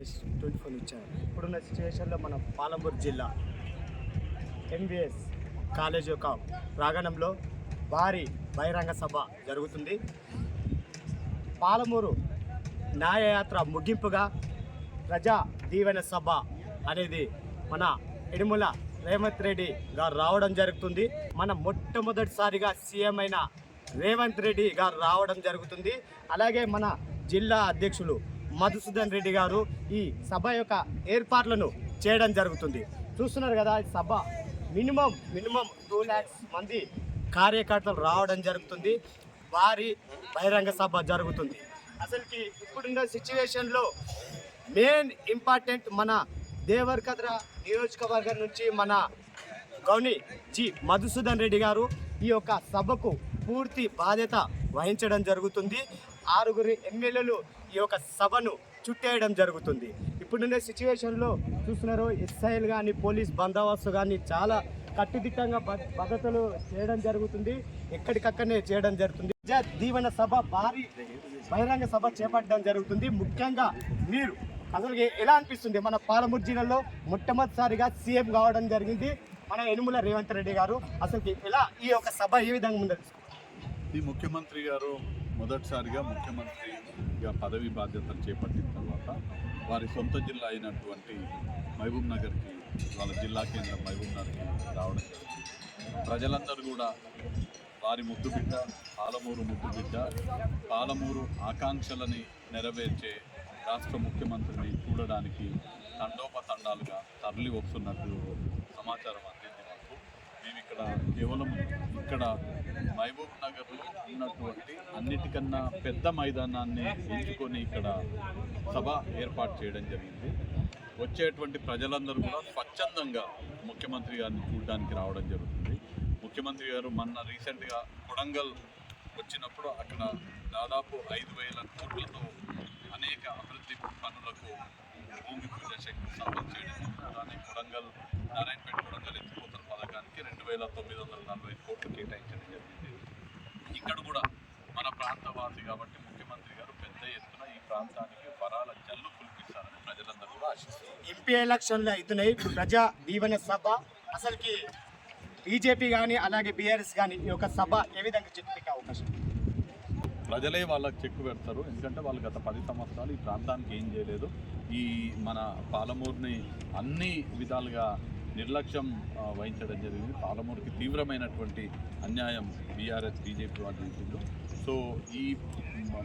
Twenty four ఇచ్చారు ఇప్పుడున్న సిచ్యువేషన్లో మన పాలమూరు జిల్లా ఎంబీఎస్ కాలేజ్ యొక్క ప్రాంగణంలో భారీ బహిరంగ సభ జరుగుతుంది. పాలమూరు న్యాయయాత్ర ముగింపుగా ప్రజా దీవెన సభ అనేది మన ఇడుముల రేవంత్ రెడ్డి గారు రావడం జరుగుతుంది. మన మొట్టమొదటిసారిగా సీఎం అయిన రేవంత్ రెడ్డి గారు రావడం జరుగుతుంది. అలాగే మన జిల్లా అధ్యక్షులు మధుసూదన్ రెడ్డి గారు ఈ సభ యొక్క ఏర్పాట్లను చేయడం జరుగుతుంది. చూస్తున్నారు కదా ఈ సభ మినిమం మినిమం టూ ల్యాక్స్ మంది కార్యకర్తలు రావడం జరుగుతుంది. భారీ బహిరంగ సభ జరుగుతుంది. అసలుకి ఇప్పుడున్న సిచ్యువేషన్లో మెయిన్ ఇంపార్టెంట్ మన దేవర్కద్ర నియోజకవర్గం నుంచి మన గౌని జి మధుసూదన్ రెడ్డి గారు ఈ యొక్క సభకు పూర్తి బాధ్యత వహించడం జరుగుతుంది. ఆరుగురు ఎమ్మెల్యేలు ఈ యొక్క సభను చుట్టేయడం జరుగుతుంది. ఇప్పుడున్న సిచ్యువేషన్లో చూస్తున్నారు ఎస్ఐలు కానీ పోలీస్ బందోబస్తు కానీ చాలా కట్టుదిట్టంగా భద్రతలు చేయడం జరుగుతుంది. ఎక్కడికక్కడనే చేయడం జరుగుతుంది. దీవెన సభ భారీ బహిరంగ సభ చేపట్టడం జరుగుతుంది. ముఖ్యంగా మీరు అసలు ఎలా అనిపిస్తుంది? మన పాలమూరు జిల్లాలో మొట్టమొదటిసారిగా సీఎం కావడం జరిగింది. మన యనుమల రేవంత్ రెడ్డి గారు. అసలు ఎలా ఈ యొక్క సభ ఏ విధంగా ముందు ఈ ముఖ్యమంత్రి గారు మొదటిసారిగా ముఖ్యమంత్రిగా పదవి బాధ్యతలు చేపట్టిన తర్వాత వారి సొంత జిల్లా అయినటువంటి మహబూబ్ నగర్కి వాళ్ళ జిల్లా కేంద్రం మహబూబ్ నగర్కి రావడం ప్రజలందరూ కూడా వారి ముద్దు బిడ్డ పాలమూరు ముద్దు బిడ్డ పాలమూరు ఆకాంక్షలని నెరవేర్చే రాష్ట్ర ముఖ్యమంత్రిని చూడడానికి తండోపతండాలుగా తరలి వస్తున్నట్టు సమాచారం అందింది మాకు. మేము ఇక్కడ కేవలం ఇక్కడ మహబూబ్ నగర్లో ఉన్నటువంటి అన్నిటికన్నా పెద్ద మైదానాన్ని ఎంచుకొని ఇక్కడ సభ ఏర్పాటు చేయడం జరిగింది. వచ్చేటువంటి ప్రజలందరూ కూడా స్వచ్ఛందంగా ముఖ్యమంత్రి గారిని చూడడానికి రావడం జరుగుతుంది. ముఖ్యమంత్రి గారు మొన్న రీసెంట్గా కొడంగల్ వచ్చినప్పుడు అక్కడ దాదాపు ఐదు వేల కోట్లతో అనేక అభివృద్ధి పనులకు భూమి పూజ శంకుస్థాపన చేయడం జరిగింది. దాని కొడంగల్ నారాయణపేట కొడంగల్ ఎత్తిపోతల పథకానికి రెండు వేల తొమ్మిది వందల నలభై కోట్లు కేటాయించడం జరిగింది. ఇక్కడ కూడా మన ప్రాంతవాసి కాబట్టి ముఖ్యమంత్రి గారు పెద్ద ఎత్తున ఈ ప్రాంతానికి వరాల జల్లు కులిపిస్తారని ప్రజలందరూ కూడా ఆశిస్తారు ఎంపీ ఎలక్షన్లు అవుతున్నాయి. ప్రజా దీవెన సభ. అసలుకి బీజేపీ కానీ అలాగే బీఆర్ఎస్ కానీ ఈ యొక్క సభ ఏ విధంగా చెప్పే అవకాశం? ప్రజలే వాళ్ళకి చెక్కు పెడతారు. ఎందుకంటే వాళ్ళు గత పది సంవత్సరాలు ఈ ప్రాంతానికి ఏం చేయలేదు. ఈ మన పాలమూరుని అన్ని విధాలుగా నిర్లక్ష్యం వహించడం జరిగింది. పాలమూరుకి తీవ్రమైనటువంటి అన్యాయం బీఆర్ఎస్ బీజేపీ వాళ్ళు చేసిండు సో ఈ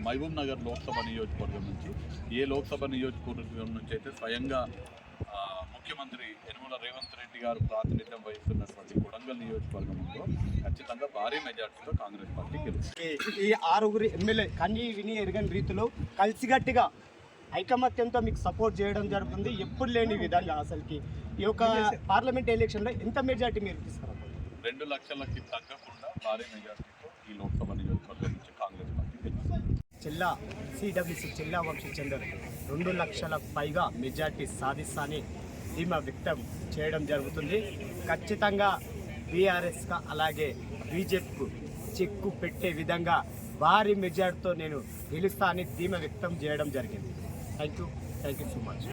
మహబూబ్ నగర్ లోక్సభ నియోజకవర్గం నుంచి ఏ లోక్సభ నియోజకవర్గం నుంచి అయితే స్వయంగా ముఖ్యమంత్రి యనుమల రేవంత్ రెడ్డి గారు ప్రాతినిధ్యం ఖచ్చితంగా భారీ మెజార్టీతో కాంగ్రెస్ పార్టీ గెలుస్తుంది. ఈ- ఆరుగురు ఎమ్మెల్యే కన్నీ విని ఎరగని రీతిలో కలిసిగట్టిగా ఐకమత్యంతో మీకు సపోర్ట్ చేయడం జరుగుతుంది. ఎప్పుడు లేని విధంగా అసలుకి. ఈ యొక్క పార్లమెంట్ ఎలక్షన్లో ఎంత మెజార్టీ మీరు తీసుకురావాలి? రెండు లక్షలకి తగ్గకుండా భారీ మెజార్టీతో ఈ లోక్సభ నియోజకవర్గం నుంచి కాంగ్రెస్ పార్టీ గెలుస్తుంది. జిల్లా సిడబ్ల్యూసి జిల్లా వంశీ చందర్ రెండు లక్షల పైగా మెజార్టీ సాధిస్తాని ధీమా వ్యక్తం చేయడం జరుగుతుంది. ఖచ్చితంగా బీఆర్ఎస్గా అలాగే బీజేపీకు చెక్కు పెట్టే విధంగా భారీ మెజార్టీతో నేను గెలుస్తా అని ధీమా వ్యక్తం చేయడం జరిగింది. Thank you thank you so much.